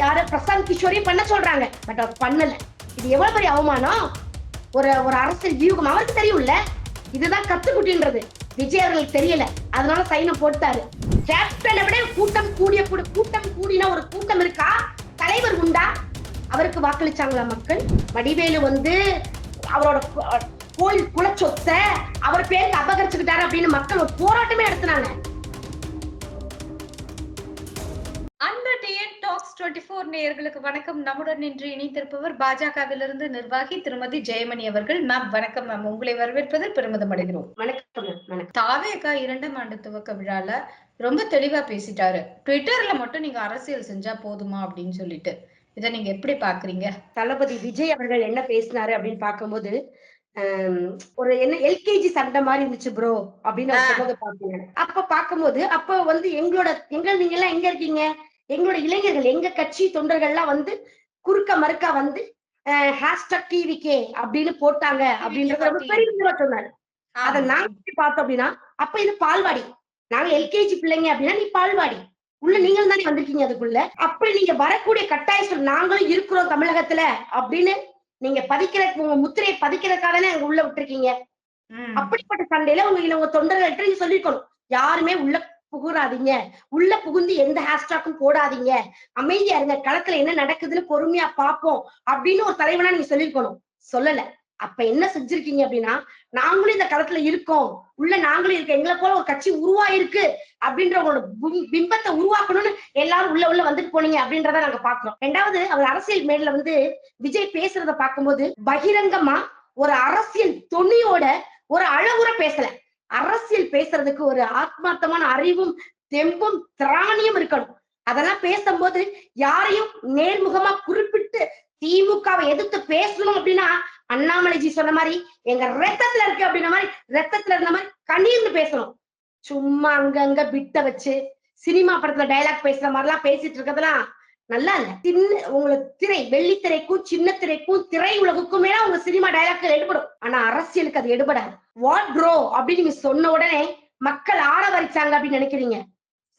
யாரு பிரசாந்த் கிஷோரையும் பண்ண சொல்றாங்க. பட் அவர் பண்ணல. இது எவ்வளவு பெரிய அவமானம்? ஒரு ஒரு அரசியல் வியூகம். அவருக்கு தெரியும்ல? இதுதான் கத்துக்குட்டின்றது. விஜய் அவர்களுக்கு தெரியல. அதனால சைனை போட்டாரு. கேப்டனை விட கூட்டம் கூடிய கூட்டம் கூடின ஒரு கூட்டம் இருக்கா? தலைவர் உண்டா? அவருக்கு வாக்களிச்சாங்களா மக்கள்? வடிவேலு வந்து அவரோட கோயில் குலச்சொத்தை அவர் பேருக்கு அபகரிச்சுக்கிட்டாரு அப்படின்னு மக்கள் ஒரு போராட்டமே நடத்தினாங்க. டுவெண்ட்டி ஃபோர் நேயர்களுக்கு வணக்கம். நம்முடன் இன்று இணைத்திருப்பவர் பாஜகவிலிருந்து நிர்வாகி திருமதி ஜெயமணி அவர்கள். மேம் வணக்கம் மேம் உங்களை வரவேற்பதில் பெருமிதம் அடைகிறோம் வணக்கம். தாவேகா இரண்டாம் ஆண்டு துவக்க விழால ரொம்ப தெளிவா பேசிட்டாரு. ட்விட்டர்ல மட்டும் நீங்க அரசியல் செஞ்சா போதுமா அப்படின்னு சொல்லிட்டு. இதை நீங்க எப்படி பாக்குறீங்க? தளபதி விஜய் அவர்கள் என்ன பேசினாரு அப்படின்னு பார்க்கும்போது ஆம், ஒரு என்ன எல்கேஜி சண்டை மாதிரி இருந்துச்சு ப்ரோ அப்படின்னு. சொன்னதை பார்த்தீங்க அப்ப பார்க்கும்போது அப்ப வந்து எங்களோட எங்க நீங்க எல்லாம் எங்க இருக்கீங்க? எங்களோட இளைஞர்கள் எங்க கட்சி தொண்டர்கள்லாம் வந்து குறுக்க மறுக்க வந்து ஹேஷ்டாக் டிவிகே அப்படின்னு போட்டாங்க அப்படின்றத பெரிய சொன்னாரு அத. நாங்க பார்த்தோம் அப்படின்னா அப்ப இது பால்வாடி. நாங்க எல்கேஜி பிள்ளைங்க அப்படின்னா நீ பால்வாடி. உள்ள நீங்களும் தானே வந்திருக்கீங்க அதுக்குள்ள. அப்படி நீங்க வரக்கூடிய கட்டாய சொல் நாங்களும் இருக்கிறோம் தமிழகத்துல அப்படின்னு நீங்க பதிக்கிற உங்க முத்திரையை பதிக்கிறதுக்காக தானே அங்க உள்ள விட்டுருக்கீங்க. அப்படிப்பட்ட சண்டையில உங்க உங்க தொண்டர்கள்ட்ட நீங்க சொல்லிருக்கணும் யாருமே உள்ள புகுறாதீங்க. உள்ள புகுந்து எந்த ஹேஷ்டாக்கும் போடாதீங்க. அமைதியா இருங்க. களத்துல என்ன நடக்குதுன்னு பொறுமையா பாப்போம் அப்படின்னு ஒரு தலைவனா நீங்க சொல்லிருக்கணும் சொல்லல. அப்ப என்ன செஞ்சிருக்கீங்க அப்படின்னா நாங்களும் இந்த களத்துல இருக்கோம். உள்ள நாங்களும் இருக்க எங்களை போல ஒரு கட்சி உருவாயிருக்கு அப்படின்ற உங்களோட பிம்- பிம்பத்தை உருவாக்கணும்னு எல்லாரும் உள்ள உள்ள வந்துட்டு போனீங்க அப்படின்றத நாங்க பாக்குறோம் ரெண்டாவது அவர் அரசியல் மேல வந்து விஜய் பேசுறத பார்க்கும்போது பகிரங்கமா ஒரு அரசியல் தொனியோட ஒரு அழகுற பேசல. அரசியல் பேசுறதுக்கு ஒரு ஆத்மார்த்தமான அறிவும் தெம்பும் திராணியும் இருக்கணும். அதெல்லாம் பேசும்போது யாரையும் நேர்முகமா குறிப்பிட்டு திமுகவை எதிர்த்து பேசணும் அப்படின்னா அண்ணாமலைஜி சொன்ன மாதிரி எங்க ரத்தத்துல இருக்கு அப்படின்ன மாதிரி ரத்தத்துல இருந்த மாதிரி கண்ணீர்னு பேசணும். சும்மா அங்கங்க பிட்ட வச்சு சினிமா படத்துல டயலாக் பேசுற மாதிரிலாம் பேசிட்டு இருக்கதெல்லாம் நல்லா இல்ல. சின்ன உங்களுக்கு திரை வெள்ளித்திரைக்கும் சின்ன திரைக்கும் திரை உலகுக்கும் மேல உங்க சினிமா டைலாக்கள் எடுபடும். ஆனா அரசியலுக்கு அது எடுபடாது. வாட் ப்ரோ அப்படின்னு நீங்க சொன்ன உடனே மக்கள் ஆரவரிச்சாங்க அப்படின்னு நினைக்கிறீங்க.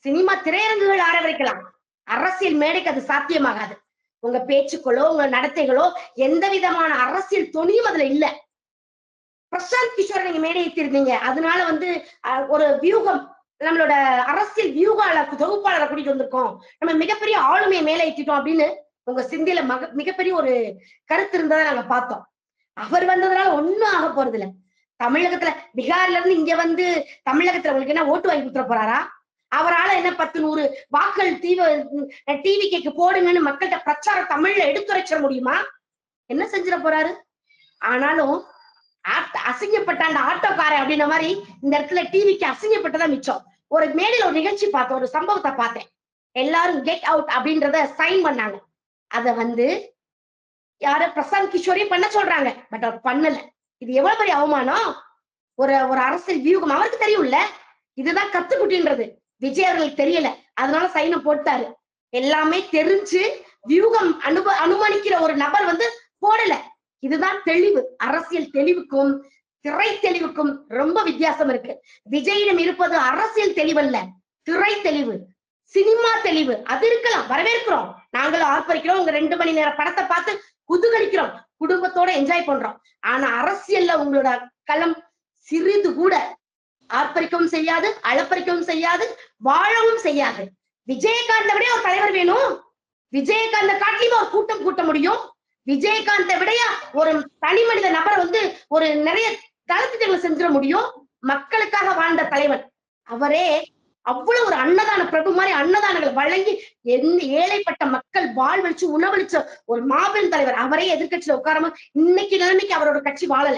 சினிமா திரையரங்குகள் ஆரவரிக்கலாம். அரசியல் மேடைக்கு அது சாத்தியமாகாது. உங்க பேச்சுக்களோ உங்க நடத்தைகளோ எந்த விதமான அரசியல் துணியும் அதுல இல்ல. பிரசாந்த் கிஷோரை நீங்க மேடை ஏற்றிருந்தீங்க அதனால வந்து ஒரு வியூகம் நம்மளோட அரசியல் வியூகாளர் தொகுப்பாளரை கூட்டிட்டு வந்திருக்கோம். நம்ம மிகப்பெரிய ஆளுமையை மேலே ஏத்திட்டோம் அப்படின்னு உங்க சிந்தையில மக மிகப்பெரிய ஒரு கருத்து இருந்ததை நாங்க பார்த்தோம். அவர் வந்ததுனால ஒண்ணும் ஆக போறது இல்லை தமிழகத்துல பீகார்ல இருந்து இங்க வந்து தமிழகத்துல உங்களுக்கு என்ன ஓட்டு வாங்கி கொடுத்துட போறாரா? அவரால என்ன பத்து நூறு வாக்கள் தீவ டிவி கேக்கு போடுங்கன்னு மக்கள்கிட்ட பிரச்சாரம் தமிழ்ல எடுத்துரைச்சிட முடியுமா? என்ன செஞ்சிட போறாரு? ஆனாலும் ஆட்- அசிங்கப்பட்ட அந்த ஆட்டோக்காரன் அப்படின்ன மாதிரி இந்த இடத்துல டிவிக்கு அசிங்கப்பட்டதா மிச்சம். ஒரு மேடையில ஒரு நிகழ்ச்சி பார்த்தேன் ஒரு சம்பவத்தை பார்த்தேன். எல்லாரும் கெட் அவுட் அப்படின்றத சைன் பண்ணாங்க. அத வந்து யார பிரசாந்த் கிஷோரையும் பண்ண சொல்றாங்க பட் அவர் பண்ணல. இது எவ்வளவு பெரிய அவமானம்? ஒரு ஒரு அரசியல் வியூகம். அவருக்கு தெரியும்ல? இதுதான் கத்துக்குட்டின்றது. விஜய் அவர்களுக்கு தெரியல. அதனால சைனை போட்டாரு. எல்லாமே தெரிஞ்சு வியூகம் அனுப அனுமானிக்கிற ஒரு நபர் வந்து போடல. இதுதான் தெளிவு. அரசியல் தெளிவுக்கும் திரை தெளிவுக்கும் ரொம்ப வித்தியாசம் இருக்கு. விஜயிடம் இருப்பது அரசியல் தெளிவல்ல. திரை தெளிவு. சினிமா தெளிவு. அது இருக்கலாம். வரவேற்கிறோம். நாங்களும் ஆர்ப்பரிக்கிறோம். உங்க ரெண்டு மணி நேரம் படத்தை பார்த்து குதுகலிக்கிறோம். குடும்பத்தோட என்ஜாய் பண்றோம். ஆனா அரசியல்ல உங்களோட களம் சிறிது கூட ஆர்ப்பரிக்கவும் செய்யாது அளப்பரிக்கவும் செய்யாது வாழவும் செய்யாது. விஜயகாந்தை விட ஒரு தலைவர் வேணும். விஜயகாந்த காட்டிலும் ஒரு கூட்டம் கூட்ட முடியும். விஜயகாந்த விடைய ஒரு தனி மனித நபர் வந்து ஒரு நிறைய தளத்திட்டங்களை செஞ்சிட முடியும். மக்களுக்காக வாழ்ந்த தலைவன் அவரே அவ்வளவு ஒரு அன்னதான பிரபு மாதிரி அன்னதானங்களை வழங்கி எந்த ஏழைப்பட்ட மக்கள் வாழ்வழிச்சு உணவளிச்ச ஒரு மாபெரும் தலைவர் அவரே எதிர்க்கட்சியில உட்காராம இன்னைக்கு நிலைமைக்கு அவரோட கட்சி வாழல.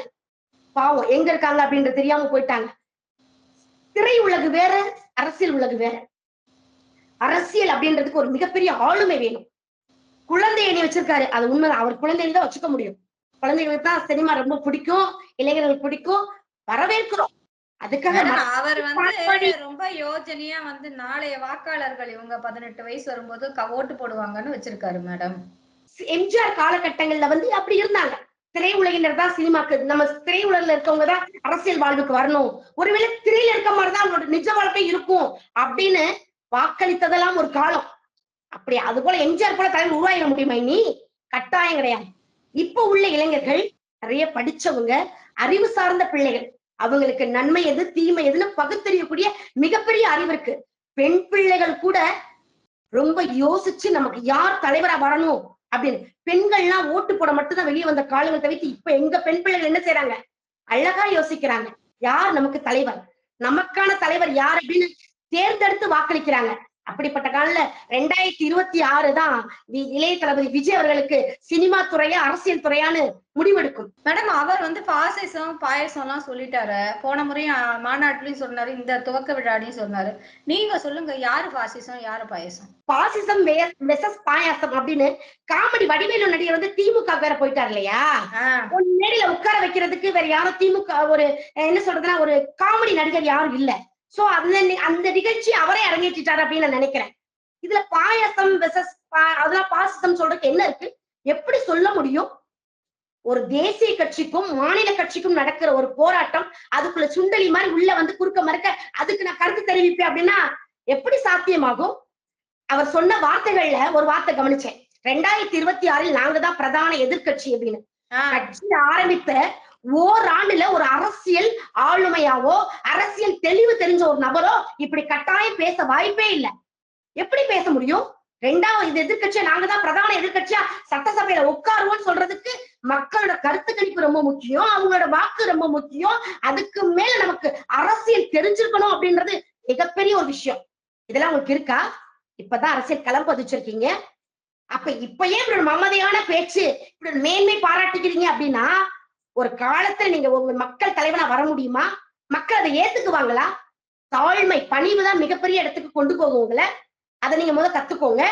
பாவம் எங்க இருக்காங்க அப்படின்றது தெரியாம போயிட்டாங்க. திரை உலகு வேற அரசியல் உலகு வேற. அரசியல் அப்படின்றதுக்கு ஒரு மிகப்பெரிய ஆளுமை வேணும். குழந்தை அணி வச்சிருக்காரு. அது உண்மை அவர் குழந்தை தான் வச்சுக்க முடியும். குழந்தைகளுக்கு தான் சினிமா ரொம்ப பிடிக்கும் இளைஞர்களுக்கு பிடிக்கும். வரவேற்கிறோம். அதுக்காக அவர் வந்து ரொம்ப யோஜனையா வந்து நாளைய வாக்காளர்கள் இவங்க பதினெட்டு வயசு வரும்போது ஓட்டு போடுவாங்கன்னு வச்சிருக்காரு மேடம். எம்ஜிஆர் காலகட்டங்கள்ல வந்து அப்படி இருந்தாங்க. திரையுலகினர் தான் சினிமாக்கு நம்ம திரையுலகில் இருக்கவங்க தான் அரசியல் வாழ்வுக்கு வரணும். ஒருவேளை திரையில இருக்க மாதிரி தான் அவங்களோட நிஜ வாழ்க்கை இருக்கும் அப்படின்னு வாக்களித்ததெல்லாம் ஒரு காலம். அப்படி அது போல எம்ஜிஆர் போல தலைவர் உருவாயிட முடியுமா இனி? கட்டாயம் கிடையாது. இப்ப உள்ள இளைஞர்கள் நிறைய படிச்சவங்க அறிவு சார்ந்த பிள்ளைகள். அவங்களுக்கு நன்மை எது தீமை எதுன்னு பகுத்தறியக்கூடிய மிகப்பெரிய அறிவு இருக்கு. பெண் பிள்ளைகள் கூட ரொம்ப யோசிச்சு நமக்கு யார் தலைவரா வரணும் அப்படின்னு. பெண்கள்லாம் ஓட்டு போட மட்டும்தான் வெளியே வந்த காலங்கள் தவிர்த்து இப்ப எங்க பெண் பிள்ளைகள் என்ன செய்யறாங்க அழகா யோசிக்கிறாங்க. யார் நமக்கு தலைவர்? நமக்கான தலைவர் யார் அப்படின்னு தேர்ந்தெடுத்து வாக்களிக்கிறாங்க. அப்படிப்பட்ட காலில ரெண்டாயிரத்தி இருபத்தி ஆறு தான் இளைய தளபதி விஜய் அவர்களுக்கு சினிமா துறையா அரசியல் துறையான்னு முடிவெடுக்கும். மேடம் அவர் வந்து பாசிசம் பாயசம் எல்லாம் சொல்லிட்டாரு. போன முறையும் மாநாட்டுலயும் சொன்னாரு இந்த துவக்க விழாலையும் சொன்னாரு. நீங்க சொல்லுங்க யாரு பாசிசம் யாரு பாயசம்? பாசிசம் வெசஸ் பாயாசம் அப்படின்னு காமெடி வடிவேலு நடிகர் வந்து திமுக வேற போயிட்டார் இல்லையா? மேடையில உட்கார வைக்கிறதுக்கு வேற யாரும் திமுக ஒரு என்ன சொல்றதுன்னா ஒரு காமெடி நடிகர் யாரும் இல்ல. சோ அந்த அந்த நிகழ்ச்சி அவரே அரங்கேற்றிட்டாரு அப்படின்னு நான் நினைக்கிறேன். இதுல பாயாசம் வெசஸ் அதெல்லாம் பாசிசம் சொல்றதுக்கு என்ன இருக்கு? எப்படி சொல்ல முடியும்? ஒரு தேசிய கட்சிக்கும் மாநில கட்சிக்கும் நடக்கிற ஒரு போராட்டம் அதுக்குள்ள சுண்டலி மாதிரி உள்ள வந்து குறுக்க மறுக்க அதுக்கு நான் கருத்து தெரிவிப்பேன் அப்படின்னா எப்படி சாத்தியமாகும்? அவர் சொன்ன வார்த்தைகள்ல ஒரு வார்த்தை கவனிச்சேன். ரெண்டாயிரத்தி இருபத்தி ஆறில் நாங்க தான் பிரதான எதிர்க்கட்சி அப்படின்னு. கட்சி ஆரம்பித்த ஓராண்டுல ஒரு அரசியல் ஆளுமையாவோ அரசியல் தெளிவு தெரிஞ்ச ஒரு நபரோ இப்படி கட்டாயம் பேச வாய்ப்பே இல்ல. எப்படி பேச முடியும்? ரெண்டாவது இது எதிர்கட்சியா நாங்க தான் பிரதான எதிர்க்கட்சியா? சட்டசபையில உட்காருவோம்னு சொல்றதுக்கு மக்களோட கருத்து கணிப்பு ரொம்ப முக்கியம் அவங்களோட வாக்கு ரொம்ப முக்கியம். அதுக்கு மேல நமக்கு அரசியல் தெரிஞ்சிருக்கணும் அப்படின்றது மிகப்பெரிய ஒரு விஷயம். இதெல்லாம் உங்களுக்கு இருக்கா? இப்பதான் அரசியல் களம் பதிச்சிருக்கீங்க. அப்ப இப்ப ஏன் இப்படி மமதையான பேச்சு இப்படி மேன்மை பாராட்டிக்கிறீங்க அப்படின்னா ஒரு காலத்துல நீங்க உங்க மக்கள் தலைவனா வர முடியுமா? மக்கள் அதை ஏத்துக்குவாங்களா? தாழ்மை பணிவு தான் மிகப்பெரிய இடத்துக்கு கொண்டு போகும் உங்களை. அதை நீங்க முதல் கத்துக்கோங்க.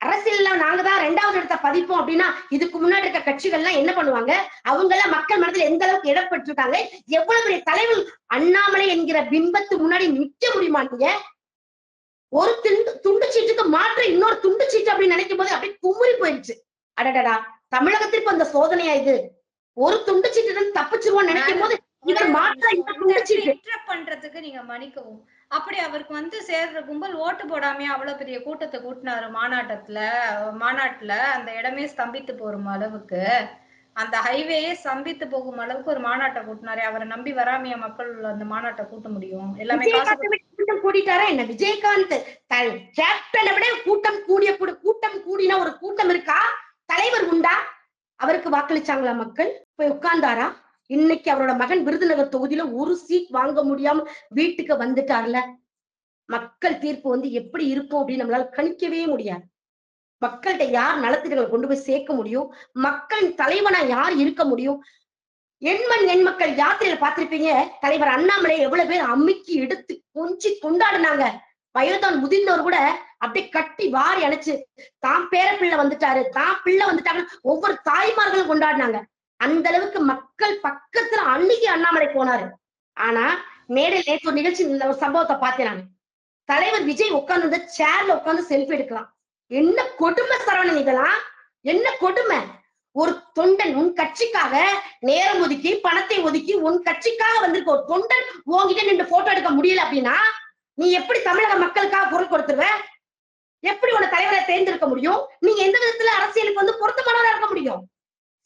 அரசியல்ல நாங்க தான் ரெண்டாவது இடத்தை பதிப்போம் அப்படின்னா இதுக்கு முன்னாடி இருக்க கட்சிகள்லாம் என்ன பண்ணுவாங்க? அவங்க எல்லாம் மக்கள் மனதில் எந்த அளவுக்கு இடம் பெற்றிருக்காங்க? எவ்வளவு பெரிய தலைவர் அண்ணாமலை என்கிற பிம்பத்து முன்னாடி நிற்க முடியுமா நீங்க? ஒரு துண்டு துண்டு சீட்டுக்கு மாற்ற இன்னொரு துண்டு சீட்டு அப்படின்னு நினைக்கும் போது அப்படியே குமுறி போயிடுச்சு. அடடடா தமிழகத்திற்கு அந்த சோதனையா இது? ஒரு துண்டு சீட்டு இருந்து தப்பிச்சிருவோம்னு நினைக்கும் போது இவர் மாற்ற பண்றதுக்கு நீங்க மன்னிக்கவும். அப்படி அவருக்கு வந்து சேர்ற கும்பல் ஓட்டு போடாம அவ்வளவு பெரிய கூட்டத்தை கூட்டினாரு மாநாட்டத்துல மாநாட்டுல அந்த இடமே ஸ்தம்பித்து போரும் அளவுக்கு. அந்த ஹைவேயே ஸ்தம்பித்து போகும் அளவுக்கு ஒரு மாநாட்டை கூட்டினாரு. அவரை நம்பி வராமைய மக்கள் அந்த மாநாட்டை கூட்ட முடியும்? எல்லாமே கூட்டம் கூடிட்டாரா என்ன? விஜயகாந்த் கேப்டனை விட கூட்டம் கூடிய கூடு- கூட்டம் கூடின ஒரு கூட்டம் இருக்கா? தலைவர் உண்டா? அவருக்கு வாக்களிச்சாங்களா மக்கள்? போய் உட்கார்ந்தாரா? இன்னைக்கு அவரோட மகன் விருதுநகர் தொகுதியில ஒரு சீட் வாங்க முடியாம வீட்டுக்கு வந்துட்டார்ல. மக்கள் தீர்ப்பு வந்து எப்படி இருக்கும் அப்படின்னு நம்மளால கணிக்கவே முடியாது. மக்கள்கிட்ட யார் நலத்திட்டங்களை கொண்டு போய் சேர்க்க முடியும்? மக்களின் தலைவனா யார் இருக்க முடியும்? எண்மண் எண் மக்கள் யாத்திரையில பார்த்திருப்பீங்க? தலைவர் அண்ணாமலை எவ்வளவு பேர் அமுக்கி எடுத்து கொஞ்சி கொண்டாடினாங்க. வயதான் முதிர்ந்தவர் கூட அப்படியே கட்டி வாரி அணைச்சு தான் பேர பிள்ளை வந்துட்டாரு தான் பிள்ளை வந்துட்டாங்கன்னு ஒவ்வொரு தாய்மார்களும் கொண்டாடினாங்க. அந்த அளவுக்கு மக்கள் பக்கத்துல அன்னைக்கு அண்ணாமலை போனாரு. ஆனா மேடையில் நேற்று ஒரு நிகழ்ச்சி இந்த ஒரு சம்பவத்தை பார்த்தேன் நான். தலைவர் விஜய் உட்கார்ந்து சேர்ல உட்கார்ந்து செல்ஃபி எடுக்கலாம் என்ன கொடுமை சரவணன் இதெல்லாம்? என்ன கொடுமை? ஒரு தொண்டன் உன் கட்சிக்காக நேரம் ஒதுக்கி பணத்தை ஒதுக்கி உன் கட்சிக்காக வந்திருக்க ஒரு தொண்டன் ஓங்கிட்டு நின்று போட்டோ எடுக்க முடியல அப்படின்னா நீ எப்படி தமிழக மக்களுக்காக குரல் கொடுத்துருவ? எப்படி உன தலைவரை தேர்ந்தெடுக்க முடியும்? நீங்க எந்த விதத்துல அரசியலுக்கு வந்து பொருத்தமானவரா இருக்க முடியும்?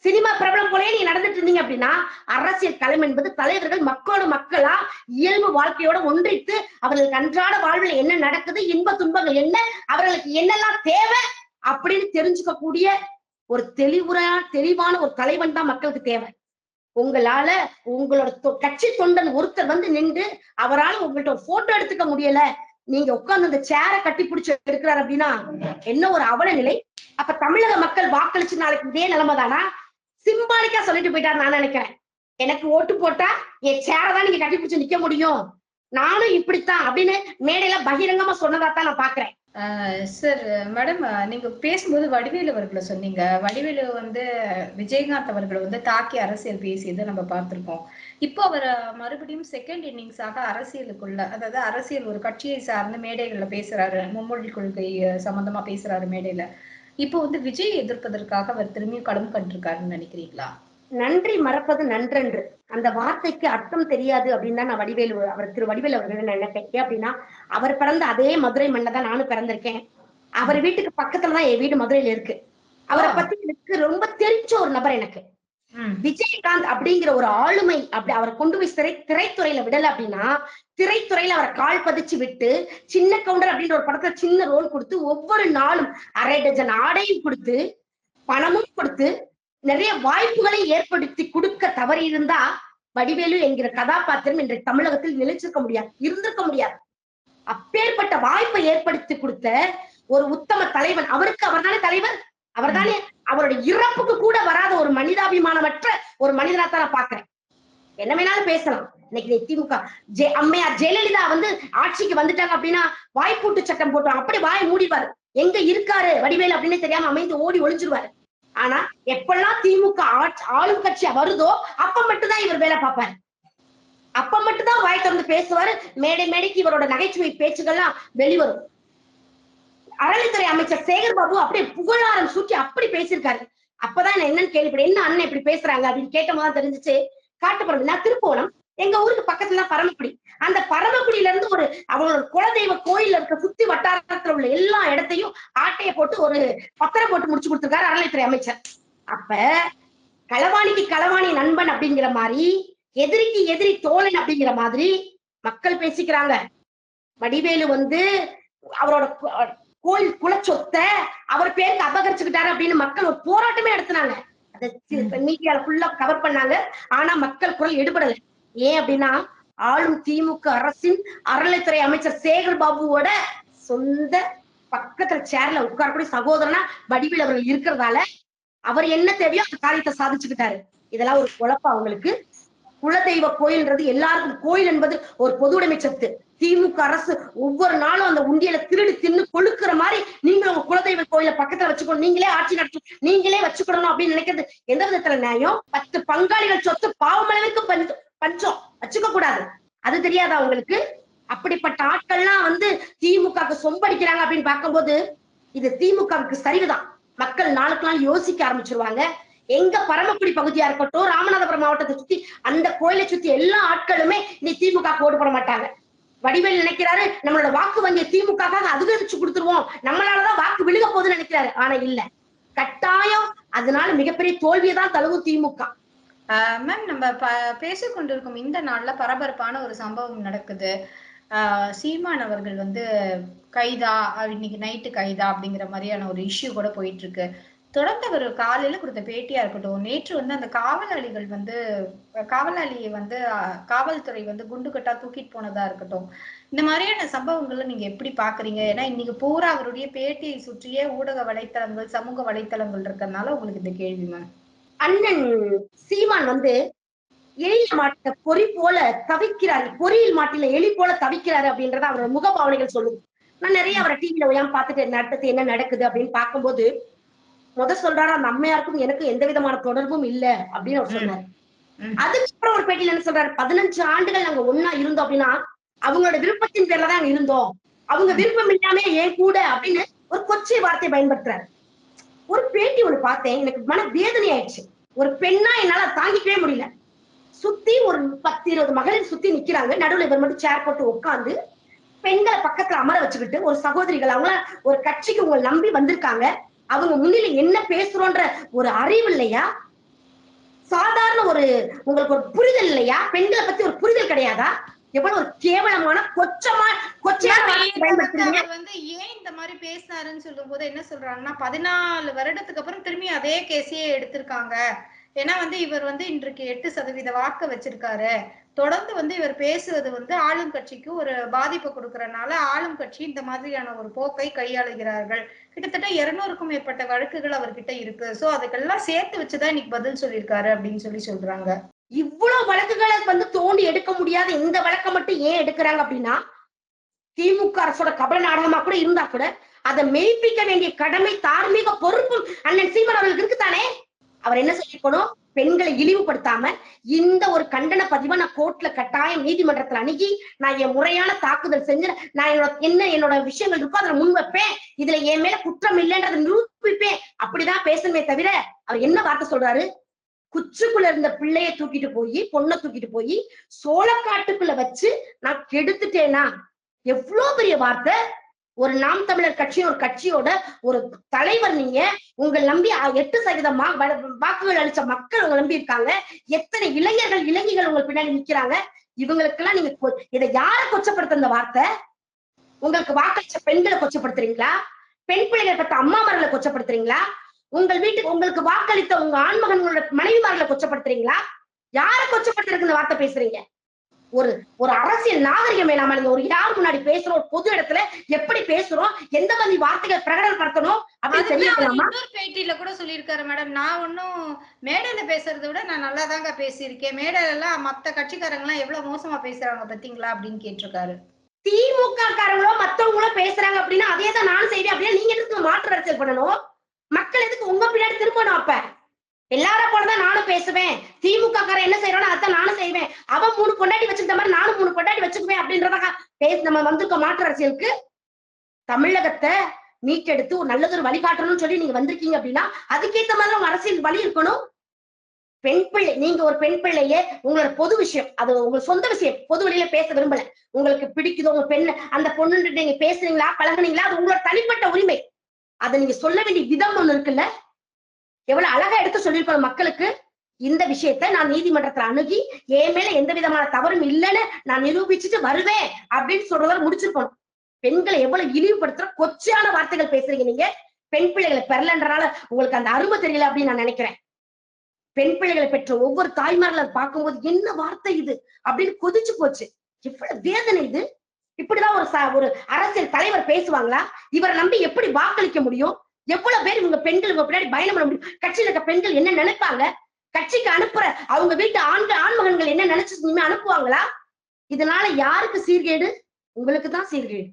சினிமா பிரபலம் போலயே நீங்க நடந்துட்டு இருந்தீங்க அப்படின்னா அரசியல் களம் என்பது தலைவர்கள் மக்களோட மக்களா இயல்பு வாழ்க்கையோட ஒன்றித்து அவர்களுக்கு அன்றாட வாழ்வில் என்ன நடக்குது இன்ப துன்பங்கள் என்ன அவர்களுக்கு என்னெல்லாம் தேவை அப்படின்னு தெரிஞ்சுக்க கூடிய ஒரு தெளிவுரையா தெளிவான ஒரு தலைவன் தான் மக்களுக்கு தேவை. உங்களால உங்களோட தொ- கட்சி தொண்டன் ஒருத்தர் வந்து நின்று அவரால் உங்கள்ட்ட ஒரு போட்டோ எடுத்துக்க முடியல. நீங்க உட்கார்ந்து அந்த சேரை கட்டி பிடிச்சு எடுக்கிறார் அப்படின்னா என்ன ஒரு அவல நிலை? அப்ப தமிழக மக்கள் வாக்களிச்சு நாளைக்கு இதே நிலைமை தானா சிம்பாலிக்கா சொல்லிட்டு போயிட்டாரு நான் நினைக்கிறேன். எனக்கு ஓட்டு போட்டா என் சேரதான் நீங்க கட்டி பிடிச்சு நிக்க முடியும். நானும் இப்படித்தான் அப்படின்னு மேடையில பகிரங்கமா சொன்னதா தான் நான் பாக்குறேன். சார் மேடம் நீங்க பேசும்போது வடிவேலு அவர்களை சொன்னீங்க. வடிவேலு வந்து விஜயகாந்த் அவர்களை வந்து தாக்கி அரசியல் பேசியதை நம்ம பார்த்திருக்கோம். இப்போ அவர் மறுபடியும் செகண்ட் இன்னிங்ஸாக அரசியலுக்குள்ள அதாவது அரசியல் ஒரு கட்சியை சார்ந்து மேடைகள்ல பேசுறாரு மும்மொழி கொள்கை சம்பந்தமா பேசுறாரு மேடையில. இப்போ வந்து விஜய் எதிர்ப்பதற்காக அவர் திரும்பியும் களம் கண்டிருக்காருன்னு நினைக்கிறீங்களா நன்றி மறப்பது நன்றன்று அந்த வார்த்தைக்கு அர்த்தம் தெரியாது அப்படின்னு தான் நான் வடிவேலு அவர் திரு வடிவேலு அவர்கள் நினைப்பேன் ஏன் அப்படின்னா அவர் பிறந்த அதே மதுரை மண்ணில் தான் நானும் பிறந்திருக்கேன் அவர் வீட்டுக்கு பக்கத்துலதான் என் வீடு மதுரையில இருக்கு அவரை. பத்தி எனக்கு ரொம்ப தெரிஞ்ச ஒரு நபர் எனக்கு. விஜயகாந்த் அப்படிங்கிற ஒரு ஆளுமை அப்படி அவரை கொண்டு போய் திரை திரைத்துறையில விடல அப்படின்னா திரைத்துறையில அவரை கால் பதிச்சு விட்டு சின்ன கவுண்டர் அப்படின்ற ஒரு படத்துல சின்ன ரோல் கொடுத்து ஒவ்வொரு நாளும் அரை டஜன் ஆடையும் கொடுத்து பணமும் கொடுத்து நிறைய வாய்ப்புகளை ஏற்படுத்தி கொடுக்க தவறி இருந்தா வடிவேலு என்கிற கதாபாத்திரம் இன்றைக்கு தமிழகத்தில் நிலைச்சிருக்க முடியாது இருந்திருக்க முடியாது. அப்பேற்பட்ட வாய்ப்பை ஏற்படுத்தி கொடுத்த ஒரு உத்தம தலைவன். அவருக்கு அவர்தானே தலைவர்? அவர்தானே அவருடைய இறப்புக்கு கூட வராத ஒரு மனிதாபிமானமற்ற ஒரு மனிதனாத்தான் நான் பாக்குறேன் என்ன வேணாலும் பேசலாம். இன்னைக்கு திமுக ஜெ அம்மையார் ஜெயலலிதா வந்து ஆட்சிக்கு வந்துட்டாங்க அப்படின்னா வாய்ப்பூட்டு சட்டம் போட்டுவாங்க அப்படி வாய் மூடிவாரு எங்க இருக்காரு வடிவேல் அப்படின்னு தெரியாம அமைந்து ஓடி ஒளிஞ்சிருவாரு. ஆனா எப்பெல்லாம் திமுக ஆட்சி- ஆளும் கட்சியா வருதோ அப்ப மட்டும்தான் இவர் வேலை பார்ப்பாரு. அப்ப மட்டும்தான் வாய் திறந்து பேசுவாரு. மேடை மேடைக்கு இவரோட நகைச்சுவை பேச்சுகள்லாம் வெளிவரும். அறநிலைத்துறை அமைச்சர் சேகர் பாபு அப்படியே புகழாரம் சூட்டி அப்படி பேசியிருக்காரு. அப்பதான் என்ன என்னன்னு கேள்விப்பட என்ன அண்ணன் இப்படி பேசுறாங்க அப்படின்னு கேட்டோம்தான் தெரிஞ்சிச்சு. காட்டுப்படம் நான் திருப்போணம். எங்க ஊருக்கு பக்கத்துல தான் பரமக்குடி. அந்த பரமக்குடியில இருந்து ஒரு அவங்களோட குலதெய்வ கோயில்ல இருக்க சுத்தி வட்டாரத்துல உள்ள எல்லா இடத்தையும் ஆட்டையை போட்டு ஒரு பத்திரம் போட்டு முடிச்சு கொடுத்திருக்காரு அறநிலைத்துறை அமைச்சர். அப்ப களவாணிக்கு களவாணி நண்பன் அப்படிங்கிற மாதிரி எதிரிக்கு எதிரி தோழன் அப்படிங்கிற மாதிரி மக்கள் பேசிக்கிறாங்க. வடிவேலு வந்து அவரோட கோயில் குலச்சொத்தை அவர் பேருக்கு அபகரிச்சுக்கிட்டாரு அப்படின்னு மக்கள் ஒரு போராட்டமே நடத்தினாங்க. அதை மீடியால ஃபுல்லா கவர் பண்ணாங்க. ஆனா மக்கள் குரல் எடுபடல. ஏன் அப்படின்னா ஆளும் திமுக அரசின் அறநிலைத்துறை அமைச்சர் சேகர் பாபுவோட சொந்த பக்கத்துல சேர்ல உட்காரக்கூடிய சகோதரனா வடிவில் அவர்கள் இருக்கிறதால அவர் என்ன தேவையோ அந்த காரியத்தை சாதிச்சுக்கிட்டாரு. இதெல்லாம் ஒரு குழப்பம் அவங்களுக்கு. குலதெய்வ கோயில்ன்றது எல்லாருக்கும் கோயில் என்பது ஒரு பொதுவுடைமை சொத்து. திமுக அரசு ஒவ்வொரு நாளும் அந்த உண்டியல திருடி தின்னு கொழுக்கிற மாதிரி நீங்களும் உங்க குலதெய்வ கோயில பக்கத்துல வச்சுக்கணும். நீங்களே ஆட்சி நடத்தும் நீங்களே வச்சுக்கணும் அப்படின்னு நினைக்கிறது எந்த விதத்துல நியாயம்? பத்து பங்காளிகள் சொத்து பாவமளவுக்கு பஞ்சம் பஞ்சம். வச்சுக்க கூடாது. அது தெரியாதா உங்களுக்கு? அப்படிப்பட்ட ஆட்கள்லாம் வந்து திமுகவுக்கு சொம்படிக்கிறாங்க அப்படின்னு பார்க்கும்போது இது திமுகவுக்கு சரிவுதான். மக்கள் நாளுக்கு நாள் யோசிக்க ஆரம்பிச்சிருவாங்க. எங்க பரமக்குடி பகுதியா இருக்கட்டும் ராமநாதபுரம் மாவட்டத்தை சுத்தி அந்த கோயிலை சுத்தி எல்லா ஆட்களுமே நீ திமுக ஓட்டு போட மாட்டாங்க. வடிவேல் நினைக்கிறாரு நம்மளோட வாக்கு வங்கியை திமுக அதிகரிச்சு கொடுத்துருவோம். நம்மளாலதான் வாக்கு விழுக போகுதுன்னு நினைக்கிறாரு. ஆனா இல்ல. கட்டாயம் அதனால மிகப்பெரிய தோல்வியை தான் தழுவும் திமுக. மேம் நம்ம ப- பேசிக் இந்த நாள்ல பரபரப்பான ஒரு சம்பவம் நடக்குது. ஆஹ் சீமான் அவர்கள் வந்து கைதா இன்னைக்கு நைட்டு கைதா அப்படிங்கிற மாதிரியான ஒரு இஷ்யூ கூட போயிட்டு இருக்கு. தொடர்ந்து அவர் காலையில கொடுத்த பேட்டியா இருக்கட்டும் நேற்று வந்து அந்த காவலாளிகள் வந்து காவலாளியை வந்து காவல்துறை வந்து குண்டு கட்டா தூக்கிட்டு போனதா இருக்கட்டும் இந்த மாதிரியான சம்பவங்களை நீங்க எப்படி பாக்குறீங்க? ஏன்னா இன்னைக்கு பூரா அவருடைய பேட்டியை சுற்றியே ஊடக வலைத்தளங்கள் சமூக வலைத்தளங்கள் இருக்கிறதுனால உங்களுக்கு இந்த கேள்வி மேம் அண்ணன் சீமான் வந்து எலி மாட்ட பொறி போல தவிக்கிறார். பொறியில் மாட்டில எலி போல தவிக்கிறாரு அப்படின்றத அவரோட முகபாவனைகள் சொல்லுது. நான் நிறைய அவரை டிவியில உயரம் பார்த்துட்டு நடத்தது என்ன நடக்குது அப்படின்னு பார்க்கும்போது முத சொல்றாரு அந்த அம்மையாருக்கும் எனக்கு எந்த விதமான தொடர்பும் இல்ல அப்படின்னு அவர் சொன்னாரு. அதுக்கப்புறம் ஒரு பேட்டியில என்ன சொல்றாரு? பதினஞ்சு ஆண்டுகள் நாங்க ஒன்னா இருந்தோம் அப்படின்னா அவங்களோட விருப்பத்தின் பேர்ல தான் அங்க இருந்தோம். அவங்க விருப்பம் இல்லாம ஏன் கூட அப்படின்னு ஒரு கொச்சை வார்த்தையை பயன்படுத்துறாரு. ஒரு பேட்டி ஒண்ணு பார்த்தேன் எனக்கு மன வேதனை ஆயிடுச்சு. ஒரு பெண்ணா என்னால தாங்கிக்கவே முடியல. சுத்தி ஒரு பத்து இருபது மகளிர் சுத்தி நிக்கிறாங்க. நடுவுல இவர் மட்டும் சேர் போட்டு உட்கார்ந்து பெண்களை பக்கத்துல அமர வச்சுக்கிட்டு ஒரு சகோதரிகள் அவங்கள ஒரு கட்சிக்கு உங்களை நம்பி வந்திருக்காங்க. அவங்க முன்னில என்ன பேசுறோன்ற ஒரு அறிவு இல்லையா? சாதாரண ஒரு உங்களுக்கு ஒரு புரிதல் இல்லையா? பெண்களை பத்தி ஒரு புரிதல் கிடையாதா? எவ்வளவு ஒரு கேவலமான கொச்சமா கொச்சையான அவர் வந்து ஏன் இந்த மாதிரி பேசினாருன்னு சொல்லும் போது என்ன சொல்றாங்கன்னா பதினாலு வருடத்துக்கு அப்புறம் திரும்பி அதே கேஸையே எடுத்திருக்காங்க. ஏன்னா வந்து இவர் வந்து இன்றைக்கு எட்டு சதவீத வாக்க வச்சிருக்காரு. தொடர்ந்து வந்து இவர் பேசுவது வந்து ஆளும் கட்சிக்கு ஒரு பாதிப்பு கொடுக்கறனால ஆளும் கட்சி இந்த மாதிரியான ஒரு போக்கை கையாளுகிறார்கள். கிட்டத்தட்ட இருநூறுக்கும் மேற்பட்ட வழக்குகள் அவர்கிட்ட இருக்கு. சோ அதுக்கெல்லாம் சேர்த்து வச்சுதான் இன்னைக்கு பதில் சொல்லியிருக்காரு அப்படின்னு சொல்லி சொல்றாங்க. இவ்வளவு வழக்குகளை வந்து தோண்டி எடுக்க முடியாத இந்த வழக்கை மட்டும் ஏன் எடுக்கிறாங்க அப்படின்னா திமுக அரசோட கபல நாடகமா கூட இருந்தா கூட அதை மெய்ப்பிக்க வேண்டிய கடமை தார்மீக பொறுப்பு அண்ணன் சீமன் அவர்களுக்கு இருக்குதானே? அவர் என்ன சொல்லிருக்கணும் பெண்களை இழிவுபடுத்தாம இந்த ஒரு கண்டன பதிவை நான் கோர்ட்ல கட்டாயம் நீதிமன்றத்துல அணுகி நான் என் முறையான தாக்குதல் செஞ்சு நான் என்னோட என்ன என்னோட விஷயங்கள் இருக்கோ அதுல முன் வைப்பேன். இதுல என் மேல குற்றம் இல்லைன்றதை நிரூபிப்பேன். அப்படிதான் பேசணுமே தவிர அவர் என்ன வார்த்தை சொல்றாரு? குச்சுக்குள்ள இருந்த பிள்ளைய தூக்கிட்டு போய் பொண்ணை தூக்கிட்டு போய் சோளக்காட்டுக்குள்ள வச்சு நான் கெடுத்துட்டேனா? எவ்வளவு பெரிய வார்த்தை? ஒரு நாம் தமிழர் கட்சி ஒரு கட்சியோட ஒரு தலைவர் நீங்க உங்களை நம்பி எட்டு சதவீதம் வாக்குகள் அளிச்ச மக்கள் உங்களை நம்பி இருக்காங்க. எத்தனை இளைஞர்கள் இளைஞர்கள் உங்களுக்கு பின்னாடி நிக்கிறாங்க? இவங்களுக்கெல்லாம் நீங்க இதை யார கொச்சப்படுத்த இந்த வார்த்தை? உங்களுக்கு வாக்களிச்ச பெண்களை கொச்சப்படுத்துறீங்களா? பெண் பிள்ளைகளை அம்மா அம்மாமார்களை கொச்சப்படுத்துறீங்களா? உங்கள் வீட்டுக்கு உங்களுக்கு வாக்களித்த உங்க ஆண்மகன்களோட மனைவிமார்களை கொச்சப்படுத்துறீங்களா? யார கொச்சப்படுத்துறதுக்கு இந்த வார்த்தை பேசுறீங்க? ஒரு ஒரு அரசியல் நாகரிகம் வேணாமா நீங்க ஒரு யார் முன்னாடி பேசுறோம்? ஒரு பொது இடத்துல எப்படி பேசுறோம்? எந்த மாதிரி வார்த்தைகள் பிரகடனப்படுத்தணும் அப்படின்னு தெரியலாமா பேட்டியில கூட சொல்லியிருக்காரு மேடம். நான் ஒன்னும் மேடையில பேசுறதை விட நான் நல்லா தாங்க பேசியிருக்கேன். மேடையில எல்லாம் மத்த கட்சிக்காரங்க எல்லாம் எவ்வளவு மோசமா பேசுறாங்க பாத்தீங்களா அப்படின்னு கேட்டிருக்காரு. திமுக காரங்களோ மத்தவங்களோ பேசுறாங்க அப்படின்னா அதே தான் நானும் செய்வேன் அப்படின்னா நீங்க எதுக்கு மாற்று அரசியல் பண்ணணும்? மக்கள் எதுக்கு உங்க பின்னாடி திரும்பணும் அப்ப? எல்லார போலதான் நானும் பேசுவேன். திமுக காரன் என்ன செய்யறானோ அதான் நானும் செய்வேன். அவன் மூணு பொண்டாட்டி வச்சிருந்த மாதிரி நானும் மூணு பொண்டாட்டி வச்சுக்குவேன் அப்படின்றதாக பேச நம்ம வந்திருக்க மாற்று அரசியலுக்கு தமிழகத்தை மீட்டெடுத்து ஒரு நல்லதொரு வழிகாட்டணும்னு சொல்லி நீங்க வந்திருக்கீங்க அப்படின்னா அதுக்கேத்த மாதிரி உங்க அரசியல் வழி இருக்கணும். பெண் பிள்ளை நீங்க ஒரு பெண் பிள்ளையே உங்களோட பொது விஷயம் அது உங்க சொந்த விஷயம் பொது வழியில பேச விரும்பல. உங்களுக்கு பிடிக்குதோ உங்க பெண்ணு அந்த பொண்ணு நீங்க பேசுறீங்களா பழகுனீங்களா அது உங்களோட தனிப்பட்ட உரிமை. அதை நீங்க சொல்ல வேண்டிய விதம் ஒண்ணு இருக்குல்ல? எவ்வளவு அழகா எடுத்து சொல்லியிருக்கணும் மக்களுக்கு இந்த விஷயத்த நான் நீதிமன்றத்துல அணுகி என் மேல எந்த விதமான தவறும் இல்லைன்னு நான் நிரூபிச்சுட்டு வருவேன் அப்படின்னு சொல்றத முடிச்சிருக்கணும். பெண்களை எவ்வளவு இழிவுபடுத்துற கொச்சையான வார்த்தைகள் பேசுறீங்க நீங்க. பெண் பிள்ளைகளை பெறலன்றனால உங்களுக்கு அந்த அருமை தெரியல அப்படின்னு நான் நினைக்கிறேன். பெண் பிள்ளைகளை பெற்ற ஒவ்வொரு தாய்மார்களை பார்க்கும்போது என்ன வார்த்தை இது அப்படின்னு கொதிச்சு போச்சு. எவ்வளவு வேதனை இது. இப்படிதான் ஒரு ச- ஒரு அரசியல் தலைவர் பேசுவாங்களா? இவரை நம்பி எப்படி வாக்களிக்க முடியும்? எவ்வளவு பேர் இவங்க பெண்கள் இவங்க பின்னாடி பயணம் பண்ண முடியும்? கட்சியில இருக்க பெண்கள் என்ன நினைப்பாங்க? கட்சிக்கு அனுப்புற அவங்க வீட்டு ஆண்கள் ஆண்மகன்கள் என்ன நினைச்சு இனிமே அனுப்புவாங்களா? இதனால யாருக்கு சீர்கேடு? உங்களுக்கு தான் சீர்கேடு.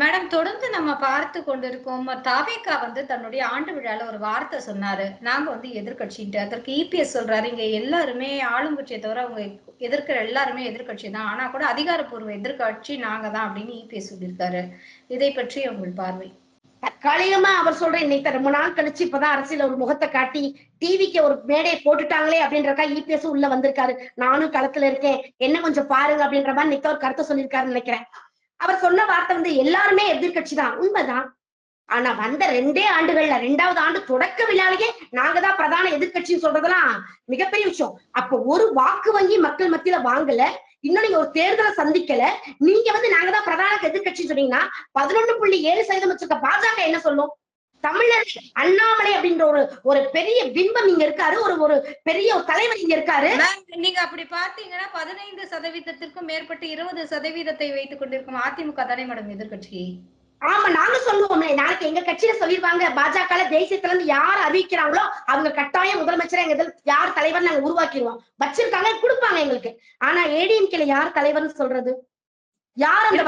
மேடம் தொடர்ந்து நம்ம பார்த்து கொண்டிருக்கோம். தாவேக்கா வந்து தன்னுடைய ஆண்டு விழால ஒரு வார்த்தை சொன்னாரு. நாங்க வந்து எதிர்கட்சின்ட்டு அதற்கு இபிஎஸ் சொல்றாரு. இங்க எல்லாருமே ஆளுங்கட்சியை தவிர அவங்க எதிர்க்கிற எல்லாருமே எதிர்க்கட்சி தான். ஆனா கூட அதிகாரப்பூர்வ எதிர்க்கட்சி நாங்க தான் அப்படின்னு இபிஎஸ் சொல்லியிருக்காரு. இதை பற்றி உங்கள் பார்வை. தற்காலிகமா அவர் சொல்ற இன்னைக்கு ரொம்ப நாள் கழிச்சு இப்பதான் அரசியல ஒரு முகத்தை காட்டி டிவிக்கு ஒரு மேடையை போட்டுட்டாங்களே அப்படின்றக்கா இபிஎஸ் உள்ள வந்திருக்காரு. நானும் களத்துல இருக்கேன். என்ன கொஞ்சம் பாருங்க அப்படின்ற மாதிரி இன்னைக்கு ஒரு கருத்தை சொல்லியிருக்காருன்னு நினைக்கிறேன். அவர் சொன்ன வார்த்தை வந்து எல்லாருமே எதிர்கட்சி தான் உண்மைதான். ஆனா வந்த ரெண்டே ஆண்டுகள்ல ரெண்டாவது ஆண்டு தொடக்க விழாலேயே நாங்க தான் பிரதான எதிர்கட்சின்னு சொல்றதெல்லாம் மிகப்பெரிய விஷயம். அப்ப ஒரு வாக்கு வங்கி மக்கள் மத்தியில வாங்கல. இன்னும் நீங்க ஒரு தேர்தலை சந்திக்கல. நீங்க வந்து நாங்க தான் பிரதான எதிர்க்கட்சின்னு சொன்னீங்கன்னா பதினொன்னு புள்ளி ஏழு சதவீதம் வச்சிருக்க பாஜக என்ன சொல்லும்? தமிழர் அண்ணாமலை அப்படின்ற ஒரு ஒரு பெரிய பிம்பம் இங்க இருக்காரு. ஒரு ஒரு பெரிய ஒரு தலைவர் இங்க இருக்காரு. நீங்க அப்படி பார்த்தீங்கன்னா பதினைந்து சதவீதத்திற்கும் மேற்பட்டு இருபது சதவீதத்தை வைத்துக் கொண்டிருக்கும் அதிமுக தானே மேடம் எதிர்கட்சி ஆமா நாங்க சொல்லுவோமே. நாளைக்கு எங்க கட்சியில சொல்லிருவாங்க பாஜக தேசியத்துல இருந்து யார் அறிவிக்கிறாங்களோ அவங்க கட்டாயம் முதலமைச்சரை எங்க யார் தலைவர் நாங்க உருவாக்கிடுவோம். வச்சிருக்காங்க கொடுப்பாங்க எங்களுக்கு. ஆனா ஏடிஎம்கேல யார் தலைவர்னு சொல்றது? யார் அந்த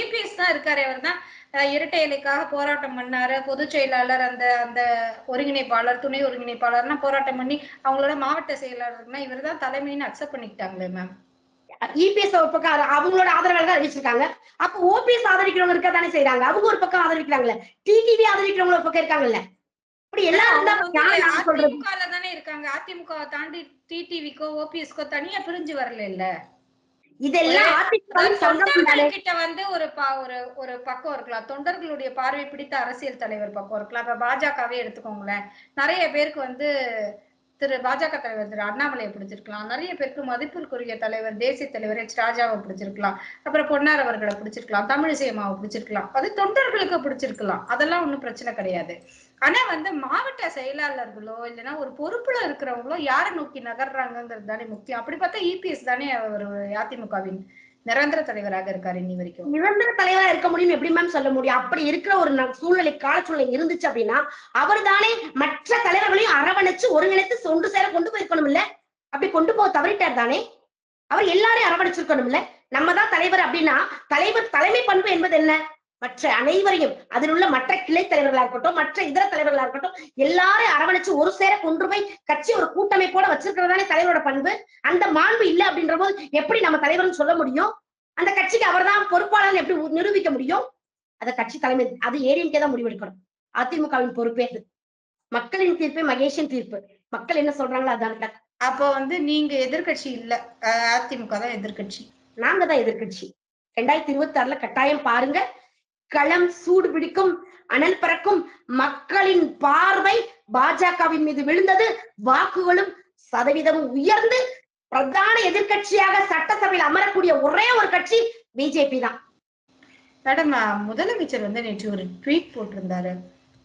இபிஎஸ் தான் இருக்காரு. அவர் தான் இரட்டை இலைக்காக போராட்டம் பண்ணாரு. பொதுச் செயலாளர் அந்த அந்த ஒருங்கிணைப்பாளர் துணை ஒருங்கிணைப்பாளர்லாம் போராட்டம் பண்ணி அவங்களோட மாவட்ட செயலாளர்னா இவர் தான் தலைமைன்னு அக்செப்ட் பண்ணிக்கிட்டாங்களே மேம் இபிஎஸ் ஒரு பக்கம் அவங்களோட ஆதரவாளர் தான் அறிவிச்சிருக்காங்க. அப்ப ஓபிஎஸ் ஆதரிக்கிறவங்க இருக்க தானே செய்யறாங்க அவங்க ஒரு பக்கம் ஆதரிக்கிறாங்கல்ல. டிடிவி ஆதரிக்கிறவங்க ஒரு பக்கம் இருக்காங்கல்ல. இப்படி எல்லாரும் தானே இருக்காங்க. அதிமுக தாண்டி டிடிவிக்கோ ஓபிஎஸ்க்கோ தனியா பிரிஞ்சு வரல இல்ல? கிட்ட வந்து ஒரு ஒரு ஒரு பக்கம் இருக்கலாம். தொண்டர்களுடைய பார்வை பிடித்த அரசியல் தலைவர் பக்கம் இருக்கலாம். இப்ப பாஜகவே எடுத்துக்கோங்களேன். நிறைய பேருக்கு வந்து திரு பாஜக தலைவர் திரு அண்ணாமலையை பிடிச்சிருக்கலாம். நிறைய பேருக்கு மதிப்பிற்குரிய தலைவர் தேசிய தலைவர் எச் ராஜாவை பிடிச்சிருக்கலாம். அப்புறம் பொன்னார் அவர்களை பிடிச்சிருக்கலாம். தமிழிசையம்மாவை பிடிச்சிருக்கலாம். அது தொண்டர்களுக்கு பிடிச்சிருக்கலாம். அதெல்லாம் ஒன்றும் பிரச்சனை கிடையாது. ஆனா வந்து மாவட்ட செயலாளர்களோ இல்லைன்னா ஒரு பொறுப்புல இருக்கிறவங்களோ யாரை நோக்கி நகர்றாங்கிறது தானே முக்கியம். அப்படி பார்த்தா இபிஎஸ் தானே அவர் அதிமுகவின் நிரந்தர தலைவராக இருக்காரு இன்னி வரைக்கும். நிரந்தர தலைவரா இருக்க முடியும் எப்படி மேம் சொல்ல முடியும்? அப்படி இருக்கிற ஒரு சூழ்நிலை கால சூழ்நிலை இருந்துச்சு அப்படின்னா அவர் தானே மற்ற தலைவர் வச்சு ஒருங்கிணைத்து ஒன்று சேர கொண்டு போயிருக்கணும் இல்ல அப்படி கொண்டு போக தவறிட்டார் தானே? அவர் எல்லாரையும் அரவணைச்சிருக்கணும் இல்ல நம்ம தான் தலைவர் அப்படின்னா தலைவர் தலைமை பண்பு என்பது என்ன? மற்ற அனைவரையும் அதில் உள்ள மற்ற கிளை தலைவர்களா இருக்கட்டும் மற்ற இதர தலைவர்களா இருக்கட்டும் எல்லாரையும் அரவணைச்சு ஒரு சேர கொண்டு போய் கட்சி ஒரு கூட்டமைப்போட வச்சிருக்கிறதானே தலைவரோட பண்பு? அந்த மாண்பு இல்ல அப்படின்ற போது எப்படி நம்ம தலைவர்னு சொல்ல முடியும்? அந்த கட்சிக்கு அவர்தான் பொறுப்பாளர் எப்படி நிரூபிக்க முடியும்? அந்த கட்சி தலைமை அது ஏடிஎம்கே தான் முடிவெடுக்கணும். அதிமுகவின் பொறுப்பே அது. மக்களின் தீர்ப்பே மகேஷின் தீர்ப்பு. மக்கள் என்ன சொல்றாங்களோ அதான். அப்போ வந்து நீங்க எதிர்க்கட்சி இல்ல அதிமுக தான் எதிர்க்கட்சி. நாங்க தான் எதிர்க்கட்சி. ரெண்டாயிரத்தி இருபத்தி ஆறுல கட்டாயம் பாருங்க. களம் சூடு பிடிக்கும் அனல் பறக்கும் மக்களின் பார்வை பாஜகவின் மீது விழுந்தது. வாக்குகளும் சதவீதமும் உயர்ந்து பிரதான எதிர்க்கட்சியாக சட்டசபையில் அமரக்கூடிய ஒரே ஒரு கட்சி பிஜேபி தான். மேடம் முதலமைச்சர் வந்து நேற்று ஒரு ட்வீட் போட்டிருந்தாரு.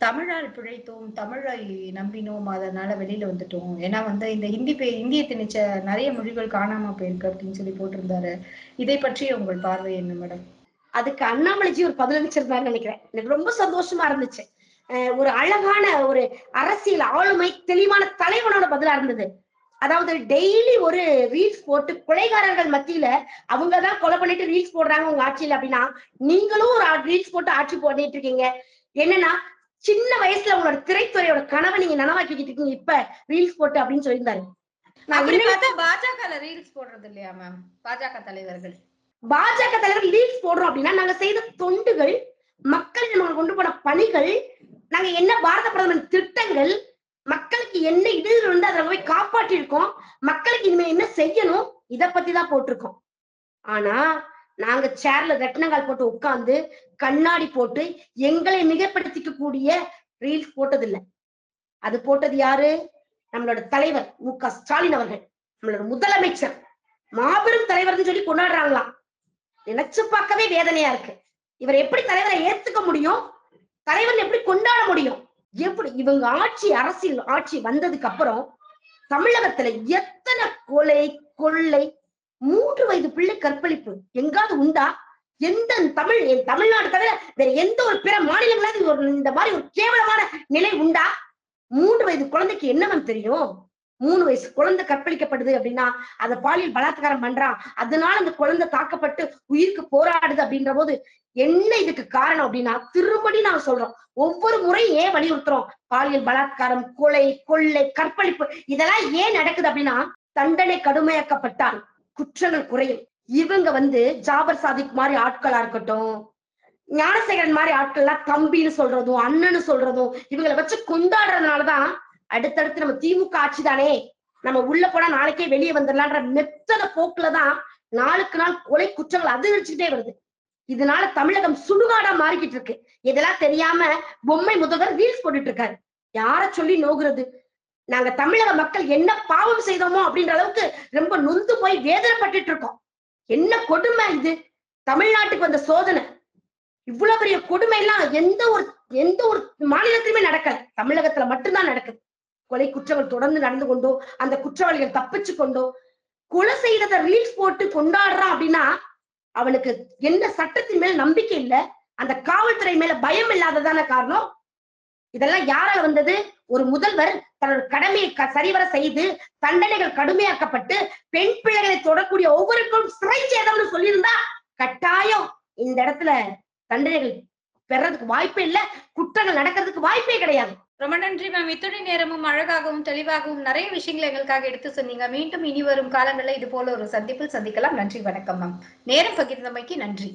தமிழால் பிழைத்தோம் தமிழை நம்பினோம் அதனால வெளியில வந்துட்டோம். ஏன்னா வந்து இந்த ஹிந்தி பே இந்திய திணிச்ச நிறைய மொழிகள் காணாம போயிருக்கு அப்படின்னு சொல்லி போட்டிருந்தாரு. இதை பற்றி உங்கள் பார்வை என்ன மேடம்? அதுக்கு அண்ணாமலைஜி ஒரு பதிலளிச்சிருந்தாருன்னு நினைக்கிறேன். எனக்கு ரொம்ப சந்தோஷமா இருந்துச்சு. ஒரு அழகான ஒரு அரசியல் ஆளுமை தெளிவான தலைவனோட பதிலா இருந்தது. அதாவது டெய்லி ஒரு ரீல்ஸ் போட்டு கொலைகாரர்கள் மத்தியில அவங்கதான் கொலை பண்ணிட்டு ரீல்ஸ் போடுறாங்க உங்க ஆட்சியில அப்படின்னா நீங்களும் ஒரு ரீல்ஸ் போட்டு ஆட்சி பண்ணிட்டு இருக்கீங்க. என்னன்னா சின்ன வயசுல உங்களோட திரைத்துறையோட கனவை நீங்க நனவாக்கிக்கிட்டு இருக்கீங்க. இப்ப ரீல்ஸ் போட்டு அப்படின்னு சொல்லியிருந்தாரு. பாஜக ரீல்ஸ் போடுறது இல்லையா மேம் பாஜக தலைவர்கள். பாஜக தலைவர் ரீல்ஸ் போடுறோம் அப்படின்னா நாங்க செய்த தொண்டுகள் மக்கள் நம்ம கொண்டு போன பணிகள் நாங்க என்ன பாரத பிரதமர் திட்டங்கள் மக்களுக்கு என்ன இடையூறு வந்து அதை போய் காப்பாற்றி இருக்கோம் மக்களுக்கு இனிமே என்ன செய்யணும் இத பத்தி தான் போட்டிருக்கோம். ஆனா நாங்க சேர்ல ரெட்டனங்கால் போட்டு உட்கார்ந்து கண்ணாடி போட்டு எங்களை மிகப்படுத்திக்க கூடிய ரீல்ஸ் போட்டதில்லை. அது போட்டது யாரு? நம்மளோட தலைவர் மு க ஸ்டாலின் அவர்கள். நம்மளோட முதலமைச்சர். மாபெரும் தலைவர்னு சொல்லி கொண்டாடுறாங்களாம். நினைச்சு பார்க்கவே வேதனையா இருக்கு. இவர் எப்படி தலைவரை ஏத்துக்க முடியும்? தலைவர் எப்படி கொண்டாட முடியும்? எப்படி இவங்க ஆட்சி அரசியல் ஆட்சி வந்ததுக்கு அப்புறம் தமிழகத்துல எத்தனை கொலை கொள்ளை மூன்று வயது பிள்ளை கற்பழிப்பு. எங்காவது உண்டா? எந்த தமிழ் என் தமிழ்நாடு தவிர வேற எந்த ஒரு பிற மாநிலங்களாவது ஒரு இந்த மாதிரி ஒரு கேவலமான நிலை உண்டா? மூன்று வயது குழந்தைக்கு என்னவன் தெரியும்? மூணு வயசு குழந்தை கற்பழிக்கப்படுது அப்படின்னா அதை பாலியல் பலாத்காரம் பண்றான். அதனால அந்த குழந்தை தாக்கப்பட்டு உயிருக்கு போராடுது அப்படின்ற போது என்ன இதுக்கு காரணம் அப்படின்னா திரும்படி நான் சொல்றோம். ஒவ்வொரு முறையும் ஏன் வலியுறுத்துறோம்? பாலியல் பலாத்காரம் கொலை கொள்ளை கற்பழிப்பு இதெல்லாம் ஏன் நடக்குது அப்படின்னா தண்டனை கடுமையாக்கப்பட்டால் குற்றங்கள் குறையும். இவங்க வந்து ஜாபர் சாதிக் மாதிரி ஆட்களா இருக்கட்டும் ஞானசேகரன் மாதிரி ஆட்கள்லாம் தம்பின்னு சொல்றதும் அண்ணன்னு சொல்றதும் இவங்களை வச்சு கொண்டாடுறதுனாலதான் அடுத்தடுத்து நம்ம திமுக ஆட்சி தானே நம்ம உள்ள போனா நாளைக்கே வெளியே வந்துடலான்ற மெத்தன போக்குலதான் நாளுக்கு நாள் கொலை குற்றங்கள் அதிகரிச்சுட்டே வருது. இதனால தமிழகம் சுடுகாடா மாறிக்கிட்டு இருக்கு. இதெல்லாம் தெரியாம பொம்மை முதல்வர் ரீல்ஸ் போட்டுட்டு இருக்காரு. யார சொல்லி நோகுறது? நாங்க தமிழக மக்கள் என்ன பாவம் செய்தோமோ அப்படின்ற அளவுக்கு ரொம்ப நொந்து போய் வேதனைப்பட்டுட்டு இருக்கோம். என்ன கொடுமை இது? தமிழ்நாட்டுக்கு வந்த சோதனை. இவ்வளவு பெரிய கொடுமை எல்லாம் எந்த ஒரு எந்த ஒரு மாநிலத்திலுமே நடக்கல. தமிழகத்துல மட்டும்தான் நடக்குது. கொலை குற்றங்கள் தொடர்ந்து நடந்து கொண்டோ அந்த குற்றவாளிகள் தப்பிச்சு கொண்டோ கொலை செய்யறத ரீல்ஸ் போட்டு கொண்டாடுறான் அப்படின்னா அவனுக்கு என்ன சட்டத்தின் மேல நம்பிக்கை இல்லை. அந்த காவல்துறை மேல பயம் இல்லாததான காரணம் இதெல்லாம் யாரால வந்தது? ஒரு முதல்வர் தன்னோட கடமையை சரிவர செய்து தண்டனைகள் கடுமையாக்கப்பட்டு பெண் பிள்ளைகளை தொடக்கூடிய ஒவ்வொருக்கும் சிறை சேதம்னு சொல்லியிருந்தா கட்டாயம் இந்த இடத்துல தண்டனைகள் பெறதுக்கு வாய்ப்பே இல்ல குற்றங்கள் நடக்கிறதுக்கு வாய்ப்பே கிடையாது. ரொம்ப நன்றி மேம் இத்துணை நேரமும் அழகாகவும் தெளிவாகவும் நிறைய விஷயங்களை எங்களுக்காக எடுத்து சொன்னீங்க. மீண்டும் இனி வரும் காலங்களில் இது போல ஒரு சந்திப்பில் சந்திக்கலாம். நன்றி வணக்கம் மேம் நேரம் பகிர்ந்தமைக்கு நன்றி.